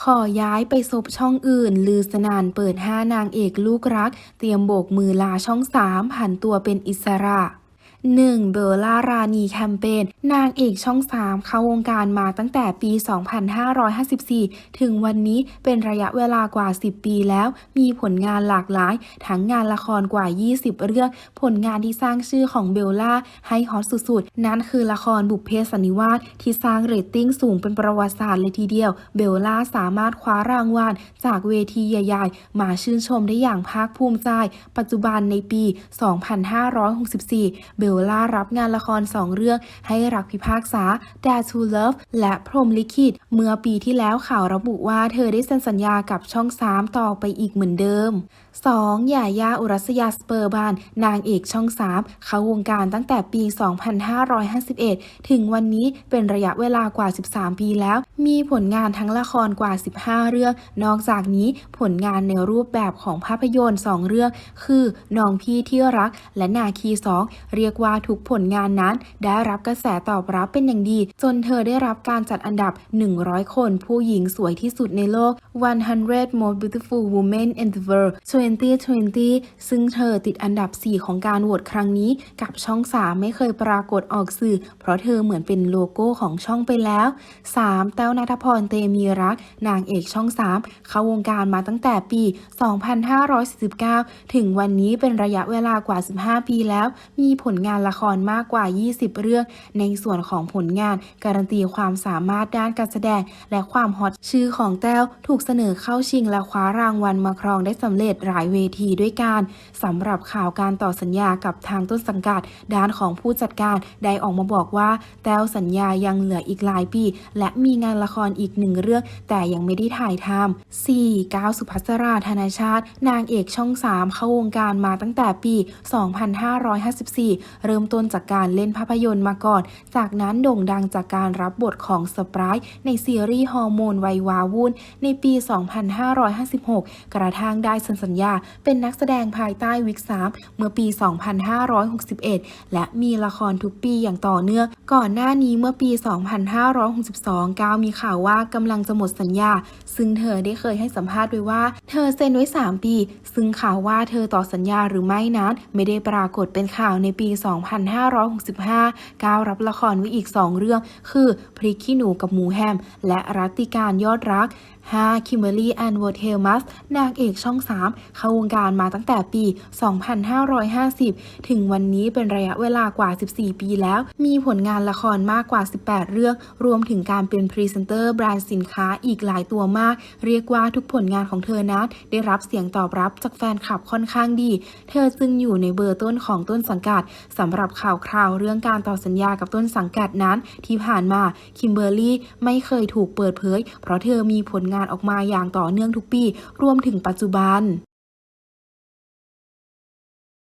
ขอย้ายไปซบช่องอื่น ลือสนานเปิดห้านางเอกลูกรัก เตรียมโบกมือลาช่องสามผันตัวเป็นอิสระ 1. เบลล่ารานีแคมเปญนางเอกช่อง 3 เข้าวงการมาตั้งแต่ปี 2554 ถึงวันนี้เป็นระยะเวลากว่า 10 ปีแล้ว มีผลงานหลากหลาย ทั้งงานละครกว่า 20 เรื่อง ผลงานที่สร้างชื่อของเบลล่าให้ฮอตสุดๆ นั่นคือละครบุพเพสันนิวาสที่สร้างเรตติ้งสูงเป็นประวัติศาสตร์เลยทีเดียว เบลล่าสามารถคว้ารางวัลจากเวทีใหญ่ๆ มาชื่นชมได้อย่างภาคภูมิใจ ปัจจุบันในปี 2564 เบลล่ารับงานละคร 2 เรื่อง ให้รักพิพากษา Dare to Love และพรมลิขิต เมื่อปีที่แล้วข่าวระบุว่าเธอได้เซ็นสัญญากับช่อง 3 ต่อไปอีกเหมือนเดิม 2. หย่ายาอุรัสยาสเปอร์บาน นางเอกช่อง 3 เข้าวงการตั้งแต่ปี 2551 ถึงวันนี้เป็นระยะเวลากว่า 13 ปีแล้ว มีผลงานทั้งละครกว่า 15 เรื่อง นอกจากนี้ผลงานในรูปแบบของภาพยนตร์ 2 เรื่อง คือน้องพี่ที่รักและนาคี 2 เรียกว่าว่าทุกผลงานนั้นได้รับกระแสตอบรับเป็นอย่างดี จนเธอได้รับการจัดอันดับ 100 คนผู้หญิงสวยที่สุดในโลก 100 Most Beautiful Women in the World 2020 ซึ่งเธอติดอันดับ 4 ของการโหวตครั้งนี้ กับช่อง 3 ไม่เคยปรากฏออกสื่อ เพราะเธอเหมือนเป็นโลโก้ของช่องไปแล้ว 3. แต้วนัทพรเตมีรัก นางเอกช่อง 3 เข้าวงการมาตั้งแต่ปี 2549 ถึงวันนี้เป็นระยะเวลากว่า 15 ปีแล้ว มีผลงานละครมากกว่า 20 เรื่อง ในส่วนของผลงานการันตีความสามารถด้านการแสดง และความฮอตชื่อของแต้วถูกเสนอเข้าชิงและคว้ารางวัลมาครองได้สำเร็จหลายเวทีด้วยกันสำหรับข่าวการต่อสัญญากับทางต้นสังกัด ด้านของผู้จัดการได้ออกมาบอกว่า แต้วสัญญายังเหลืออีกหลายปี และมีงานละครอีกหนึ่งเรื่อง แต่ยังไม่ได้ถ่ายทำ 4. ก้าวสุภัสราธนาชาติ นางเอกช่อง 3 เข้าวงการมาตั้งแต่ปี 2554เริ่มต้นจากการเล่นภาพยนตร์มาก่อน จากนั้นโด่งดังจากการรับบทของสปรายในซีรีส์ฮอร์โมนไววาวุ่นในปี 2556 กระทั่งได้เซ็นสัญญา เป็นนักแสดงภายใต้วิก3เมื่อปี 2561 และมีละครทุกปีอย่างต่อเนื่อง ก่อนหน้านี้เมื่อปี 2562 ก้าวมีข่าวว่ากำลังจะหมดสัญญา ซึ่งเธอได้เคยให้สัมภาษณ์ไว้ว่า เธอเซ็นไว้ 3 ปี ซึ่งข่าวว่าเธอต่อสัญญาหรือไม่นั้นไม่ได้ปรากฏเป็นข่าวในปี2565 ก้าวรับละครไว้อีก 2 เรื่อง คือพริกขี้หนูกับหมูแฮม และรัตติการยอดรัก 5. คิมเบอรี่แอนด์วอเทลมัสนางเอกช่อง 3 เข้าวงการมาตั้งแต่ปี 2550 ถึงวันนี้เป็นระยะเวลากว่า 14 ปีแล้ว มีผลงานละครมากกว่า 18 เรื่อง รวมถึงการเป็นพรีเซนเตอร์แบรนด์สินค้าอีกหลายตัวมาก เรียกว่าทุกผลงานของเธอนั้นได้รับเสียงตอบรับจากแฟนคลับค่อนข้างดี เธอจึงอยู่ในเบอร์ต้นของต้นสังกัดสำหรับข่าวคราวเรื่องการต่อสัญญากับต้นสังกัดนั้น ที่ผ่านมาคิมเบอร์รี่ไม่เคยถูกเปิดเผย เพราะเธอมีผลงานออกมาอย่างต่อเนื่องทุกปี รวมถึงปัจจุบัน